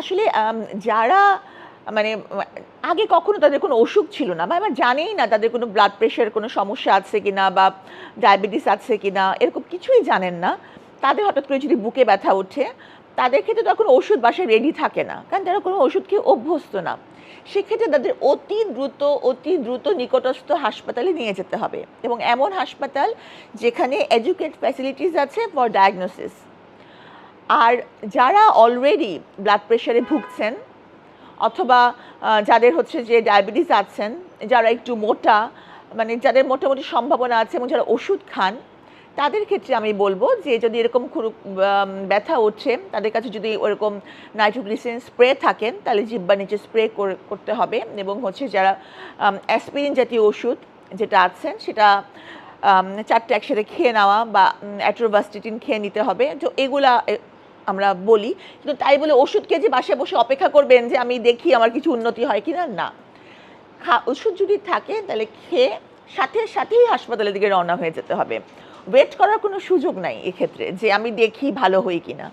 আসলে যারা মানে আগে কখনো তাদের কোনো অসুখ ছিল না বা আমার জানেই না তাদের কোনো ব্লাড প্রেশার কোনো সমস্যা আছে কি না বা ডায়াবেটিস আছে কি না এরকম কিছুই জানেন না। তাদের হঠাৎ করে যদি বুকে ব্যথা ওঠে, তাদের ক্ষেত্রে তখন ওষুধ বাসায় রেডি থাকে না। কারণ তারা কোনো ওষুধ খেয়ে অভ্যস্ত না। সেক্ষেত্রে তাদের অতি দ্রুত অতি দ্রুত নিকটস্থ হাসপাতালে নিয়ে যেতে হবে। এবং এমন হাসপাতাল যেখানে এডুকেট ফ্যাসিলিটিস আছে ফর ডায়াগনোসিস আর যারা অলরেডি ব্লাড প্রেশারে ভুগছেন, অথবা যাদের হচ্ছে যে ডায়াবেটিস আছেন, যারা একটু মোটা মানে যাদের মোটামুটি সম্ভাবনা আছে এবং যারা ওষুধ খান, তাদের ক্ষেত্রে আমি বলব যে যদি এরকম খুব ব্যথা উঠছে তাদের কাছে যদি ওরকম নাইট্রোগ্লিসিন স্প্রে থাকেন, তাহলে জিব্বার নিচে স্প্রে করতে হবে এবং হচ্ছে যারা অ্যাসপিরিন জাতীয় ওষুধ যেটা আছেন সেটা চারটে একসাথে খেয়ে নেওয়া বা অ্যাট্রোভাস্টিটিন খেয়ে নিতে হবে। তো এগুলা আমরা বলি, কিন্তু তাই বলে ওষুধ যে বাসায় বসে অপেক্ষা করবেন যে আমি দেখি আমার কিছু উন্নতি হয় কিনা, না। খা, ওষুধ যদি থাকে তাহলে খেয়ে সাথে সাথেই হাসপাতালের দিকে রওনা হয়ে যেতে হবে। ওয়েট করার কোনো সুযোগ নাই এক্ষেত্রে যে আমি দেখি ভালো হই কিনা।